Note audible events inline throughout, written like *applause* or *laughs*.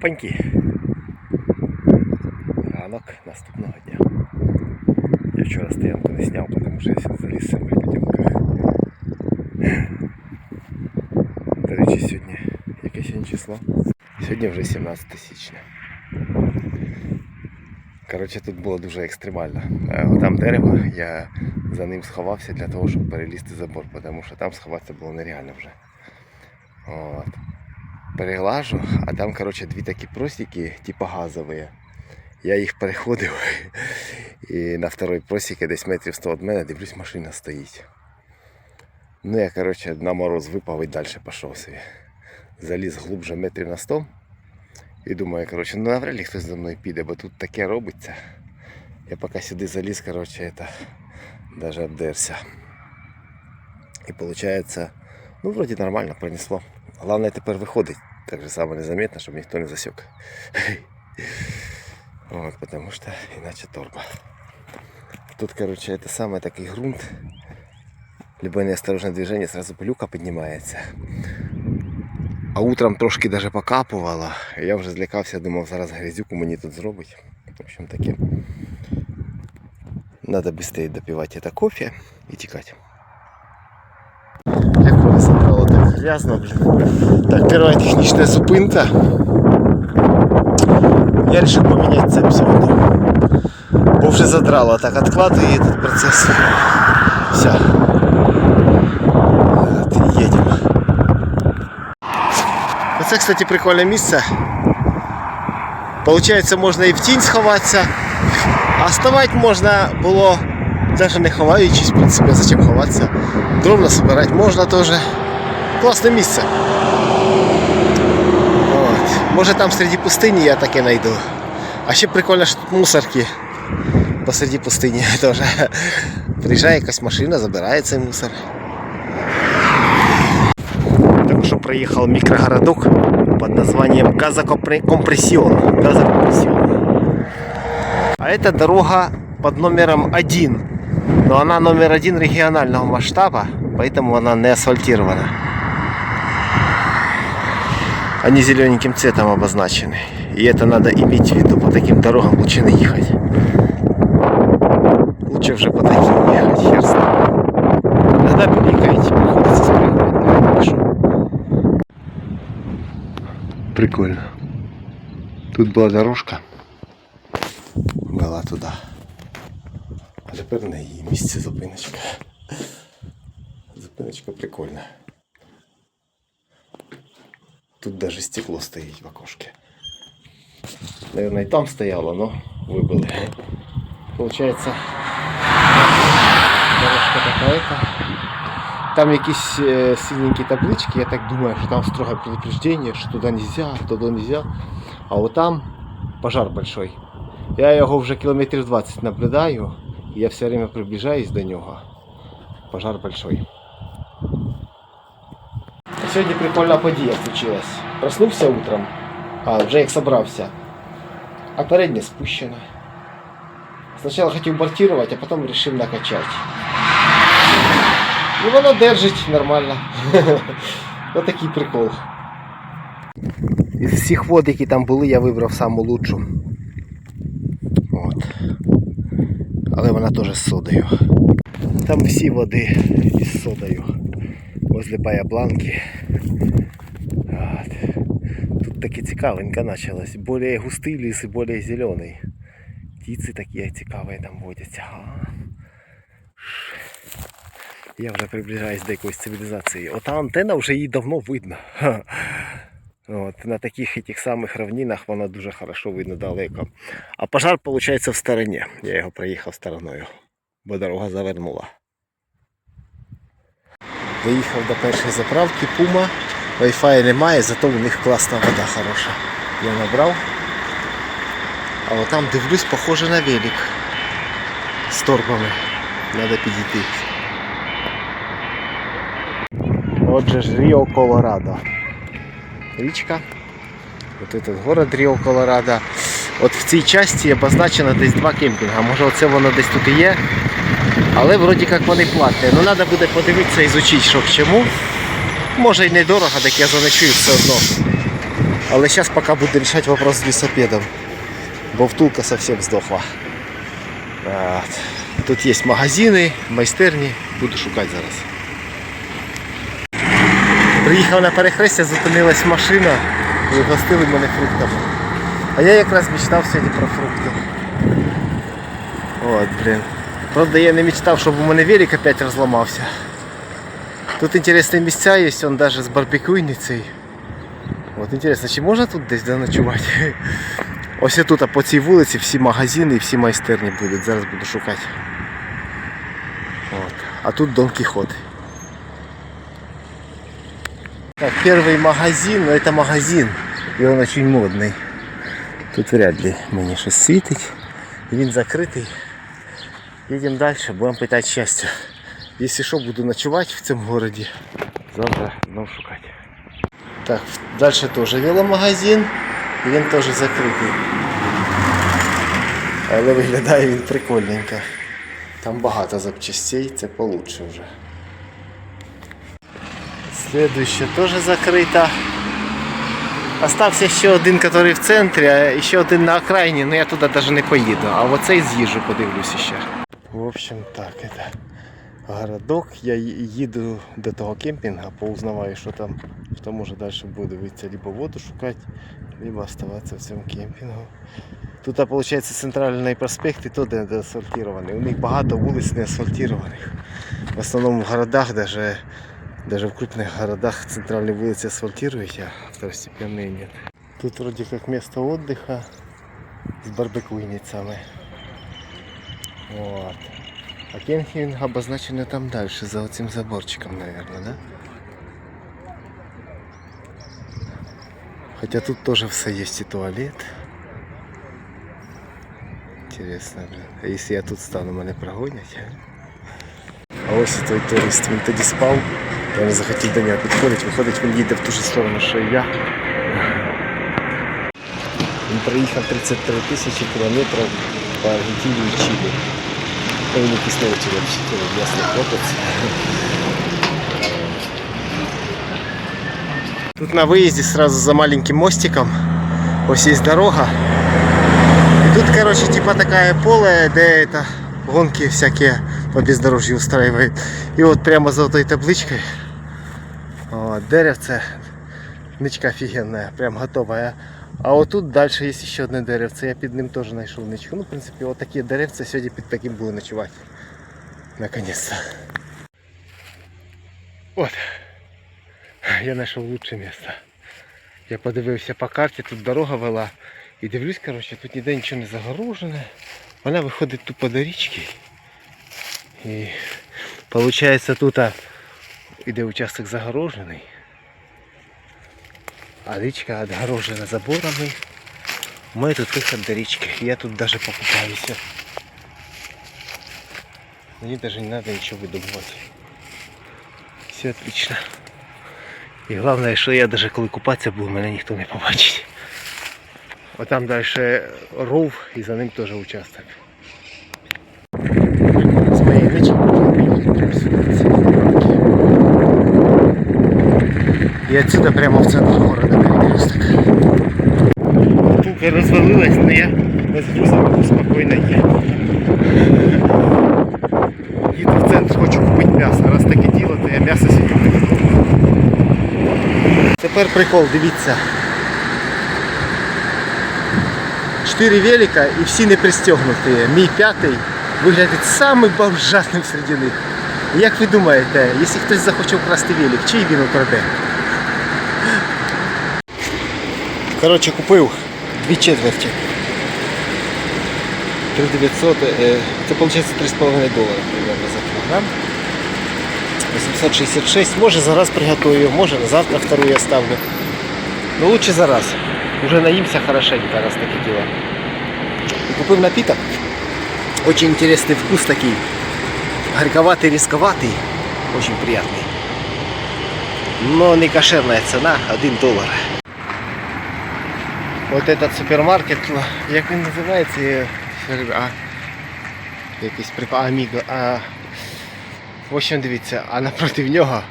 Опаньки. Ранок наступного дня. Я вчора стоянку не зняв, тому що я заліз в самих. До речі, сьогодні яке сьогодні число? Сьогодні вже 17 січня. Коротше, тут було дуже екстремально. Е, Там дерево, я за ним сховався для того, щоб перелізти забор, тому що там сховатися було нереально вже. От. Переглажу, а там, коротше, дві такі просіки, типу газові. Я їх переходив *laughs* і на второй просіки десь метрів 100 від мене дивлюсь, машина стоїть. Ну я, коротше, на мороз випав і далі пішов собі. Заліз глубже метрів на 100 і думаю, коротше, ну навряд ли хтось за мною піде, бо тут таке робиться. Я поки сюди заліз, коротше, даже обдерся. І виходить, ну вроді нормально пронесло. Головне тепер виходить так же само незаметно, щоб ніхто не засек. Вот, *laughs* потому что иначе торба. Тут, короче, это самый такой грунт. Любое неосторожное движение, сразу пылюка поднимается. А утром трошки даже покапувало. Я вже злякався, думав, зараз грязюку мені тут зробить. В общем таки. Надо быстрее допивать это кофе и тікати. забрало так грязно, блін. Так, перша технічна зупинка. Я решил поменять цепь сегодня. Бо вже задрало, так откладываю этот процесс. Все. Вот, едем. Оце, кстати, прикольне місце. Получається, можна і в тінь сховатися, а вставати можна було навіть не ховаючись, в принципі, зачем ховатися. Дров насобирати можна теж. Класне місце. От. Може там серед пустині я таке знайду. А ще прикольно, що тут мусорки посереді пустині *laughs* теж. Приїжджає якась машина, забирає цей мусор. Только что проехал микрогородок под названием Газокомпрессион. Газокомпрессион. А это дорога под номером один. Но она номер один регионального масштаба, поэтому она не асфальтирована. Они зелененьким цветом обозначены. И это надо иметь в виду. По таким дорогам лучше не ехать. Лучше вже по таким ехать, хер с ним. Иногда пиликаете, приходится спрыгивать на крышу. Прикольно. Тут була дорожка. Вела туди. А тепер на її місці зупиночка. Зупиночка прикольна. Тут даже стекло стоїть в окошке. Наверное, і там стояло, но вибили. Получается, дорожка такая-то. Там якісь е, синенькі таблички, я так думаю, що там строгое предупреждение, що туди нельзя, туди нельзя. А от там пожар большой. Я його вже кілометрів 20 наблюдаю, і я все время приближаюсь до нього. Пожар большой. Сьогодні прикольна подія случилась. Проснувся утром, а вже як собрався. А переднє спущено. Спочатку хотів бортувати, а потім вирішив накачати. І воно держить нормально. *laughs* Ось такий прикол. Із всіх вод, які там були, я вибрав саму лучшу. От. Але вона теж з содою. Там всі води із содою. Возле Баябланки. Тут таки цікавенько началось. Более густий ліс і более зелений. Птиці такі цікаві там водяться. Я вже приближаюсь до якоїсь цивілізації. Ота антенна вже її давно видно. От, на таких этих самих равнинах вона дуже хорошо видно далеко. А пожар, виходить, в стороні. Я його проїхав стороною, бо дорога завернула. Доїхав до першої заправки Puma. Wi-Fi немає, зато у них класна вода хороша. Я набрав. А от там дивлюсь, похоже на велик. З торбами. Надо підійти. Отже ж Ріо Колорадо. Річка. От этот город Ріо Колорадо. От в цій часті обозначено десь два кемпінга. Може оце воно десь тут і є. Але вроді як вони платні. Ну треба буде подивитися і изучити, що к чому. Може і недорого, так я заночую все одно. Але зараз поки буду рішати вопрос з велосипедом. Бо втулка зовсім здохла. Тут є магазини, майстерні, буду шукати зараз. Приїхав на перехрестя, зупинилась машина і гостили мене фруктами. А я якраз мечтав сьогодні про фрукти. От, блін. Правда, я не мечтав, щоб у мене велик опять розламався. Тут інтересні місця є, он даже з барбекюйницею. От інтересно, чи можна тут десь заночувати? *laughs* Ось і тут а по цій вулиці всі магазини і всі майстерні будуть. Зараз буду шукати. От. А тут Дон Кихот. Так, первый магазин, но это магазин. И он очень модный. Тут вряд ли мені щось світить. І Він закритий. Їдемо далі, будемо питати щастя. Якщо що, буду ночувати в цьому городі. Завтра знову шукати. Так, далі теж веломагазин. Він теж закритий. Але виглядає він прикольненько. Там багато запчастей, це получше вже. Следующая тоже закрыта. Остався ще один, який в центрі, а ще один на окраїні, але я туди навіть не поїду. А оцей з'їжджу, подивлюся ще. В общем, так, это городок. Я ї- їду до того кемпінга, поузнаваю, що там, що може далі буде дивитися, либо воду шукати, либо оставатися в цьому кемпінгу. Тут, виходить, центральний проспект і то де не асфальтований. У них багато вулиць не асфальтованих. В основному в городах, даже, даже в крупных городах центральные улицы асфальтируют, а второстепенные нет. Тут вроде как место отдыха с барбекуйницами. Вот. А кемпинг обозначено там дальше, за этим заборчиком, наверное, да? Хотя тут тоже все есть и туалет. Интересно, блин. А если я тут стану, мене прогонять? а? А ось і той турист, він тоді спав, я не захотів до нього підходити, виходить, він їде в ту ж сторону, що і я. Він проїхав 33 тисячі кілометрів по Аргентині і Чилі. Він якийсь новий взагалі, ясний хлопець. Тут на виїзді сразу за маленьким мостиком ось є дорога. И тут, короче, типа такая поле, где это гонки всякие по бездорожью устраивает. И вот прямо за вот этой табличкой вот, деревце, ничка офигенная, прям готовая. А вот тут дальше есть еще одне деревце, я під ним теж знайшов ничку. Ну, в принципі, от такі деревця сьогодні під таким буду ночувати. Наконец-то. От. Я знайшов лучше місце. Я подивився по карті, тут дорога вела. І дивлюсь, коротше, тут ніде нічого не загорожене. Вона виходить тупо до річки. І виходить тут іде участок загорожений. А річка відгорожена заборами. Ми тут виход до річки. Я тут даже покупаюся. Мені даже не треба нічого видумувати. Все отлично. І головне, що я даже коли купатися буду, мене ніхто не побачить. А там дальше ров і за ним теж участок. З моєї ночі можна поїхати прямо сюди. ці дорожки. І отсюда прямо в центр города перекресток. Пука розвалилась, но я без грузовику спокійно їду. Їду в центр, хочу купити м'ясо. Раз таке діло, то я м'ясо сьогодні буду купити. Тепер прикол, дивіться. Чотири велика і всі не пристегнуті. Мій п'ятий виглядить самим бомжатним серед них. Як ви думаєте, якщо хтось захоче вкрасти велик, чий він украде? Коротше, купив дві четверті. 3900, е, це виходить 3,5 долара примерно за кілограм. 866, може зараз приготую, може на завтра вторую я ставлю. Ну лучше зараз. Уже наимся хорошенько, раз таки дело. И купив напиток. Очень интересный вкус такой. Горьковатый, рисковатый. Очень приятный. Но не кошерная цена, 1 доллар. Вот этот супермаркет, як він називається? А, якийсь прикол. Аміго. А, в общем, дивіться, а напроти нього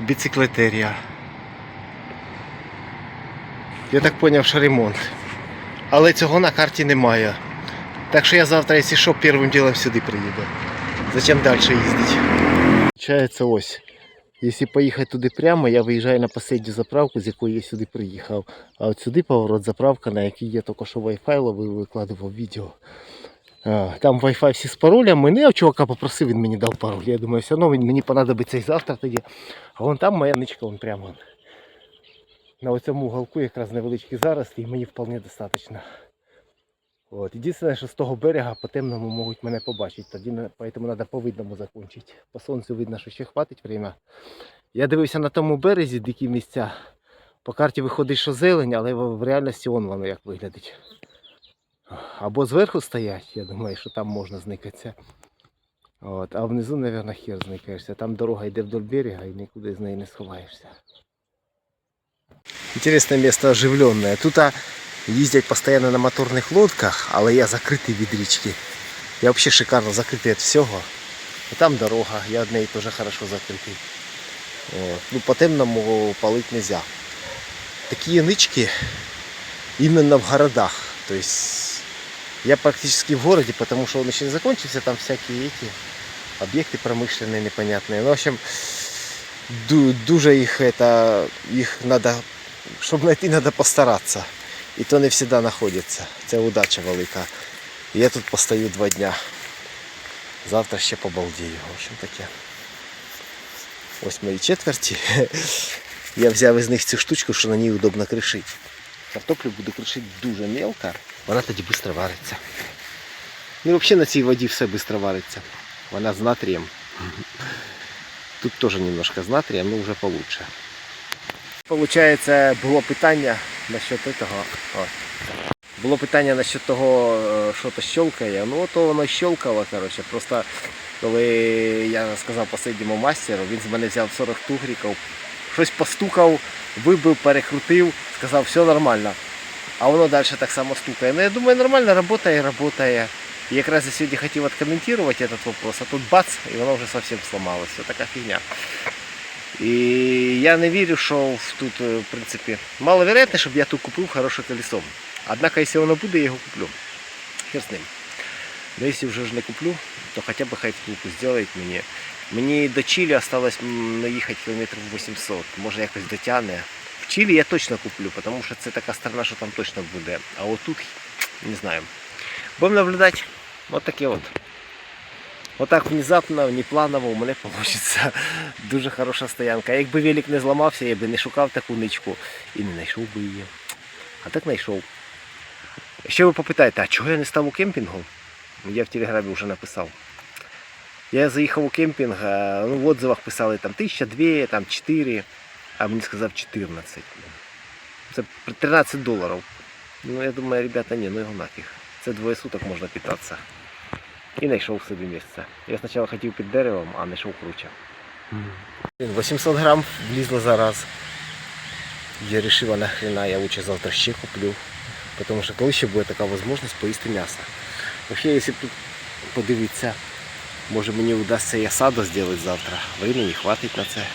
біциклетерія. Я так зрозумів, що ремонт. Але цього на карті немає. Так що я завтра, якщо що, першим ділом сюди приїду. Зачем далі їздити? Получається ось. Якщо поїхати туди прямо, я виїжджаю на останню заправку, з якої я сюди приїхав. А от сюди поворот заправка, на якій я тільки що Wi-Fi ловив, викладував відео. Там Wi-Fi всі з паролями. Ну, я чувака попросив, він мені дав пароль. Я думаю, все одно мені понадобиться і завтра тоді. А вон там моя ничка, вон прямо. На оцьому уголку якраз невеличкі зарослі, і мені вполне достатньо. От. Єдине, що з того берега по темному можуть мене побачити. Тоді поэтому треба по видному закінчити. По сонцю видно, що ще хватить время. Я дивився на тому березі дикі місця. По карті виходить, що зелень, але в реальності он воно як виглядить. Або зверху стоять, я думаю, що там можна зникатися. От, а внизу, мабуть, хер зникаєшся. Там дорога йде вдоль берега і нікуди з неї не сховаєшся. Интересное место оживленное. Тут їздять постійно на моторних лодках, але я закритий від річки. Я взагалі шикарно закритий від всього. І там дорога, я від неї теж хорошо закритий. От. Ну, по темному палить нельзя. Такі нички именно в городах. То есть я практически в городе, потому что он еще не закончился, там всякие эти объекты промышленные непонятные. Ну, в общем, ду- дуже їх, это, їх надо, щоб знайти, треба постаратися. І то не завжди знаходиться. Це удача велика. Я тут постою два дня. Завтра ще побалдію. В общем таке. Ось мої четверті. *laughs* Я взяв із них цю штучку, що на ній удобно кришити. Картоплю буду кришити дуже мелко, вона тоді швидко вариться. Ну і взагалі на цій воді все швидко вариться. Вона з натрієм. *laughs* Тут теж немножко з натрієм, але вже получше. Получається, було питання насчет того. О. Було питання насчет того, що то щелкає. Ну то воно щелкало, коротше. Просто коли я сказав останньому мастеру, він з мене взяв 40 тугриків, щось постукав, вибив, перекрутив, сказав, все нормально. А воно далі так само стукає. Ну я думаю, нормально працює, працює. І якраз я сьогодні хотів відкоментувати цей вопрос, а тут бац, і воно вже зовсім сломалось. Ось така фігня. І я не вірю, що в- тут, е, в принципі, маловероятно, щоб я тут купив хороше колесо. Однак, якщо воно буде, я його куплю. Хер з ним. Но якщо вже ж не куплю, то хоча б хай втулку зробить мені. Мені до Чилі осталось м, наїхати кілометрів 800. Може якось дотягне. В Чилі я точно куплю, тому що це така сторона, що там точно буде. А отут не знаю. Будемо наблюдати. От таке от. Отак внезапно, непланово у мене вийде дуже хороша стоянка. Якби велик не зламався, я би не шукав таку ничку і не знайшов би її. А так знайшов. Ще ви попитаєте, а чого я не став у кемпінгу? Я в телеграмі вже написав. Я заїхав у кемпінг, ну в отзывах писали там 1002, там 4, а мені сказав 14. Це 13 доларів. Ну я думаю, ребята, ні, ну його нафіг. Це двоє суток можна питатися. І знайшов собі місце. Я спочатку хотів під деревом, а знайшов круче. 800 грам влізло зараз. Я вирішив, а нахрена я лучше завтра ще куплю. Тому що коли ще буде така можливість поїсти м'ясо. Взагалі, якщо тут подивитися, може мені вдасться і осаду зробити завтра. Времени хватить на це.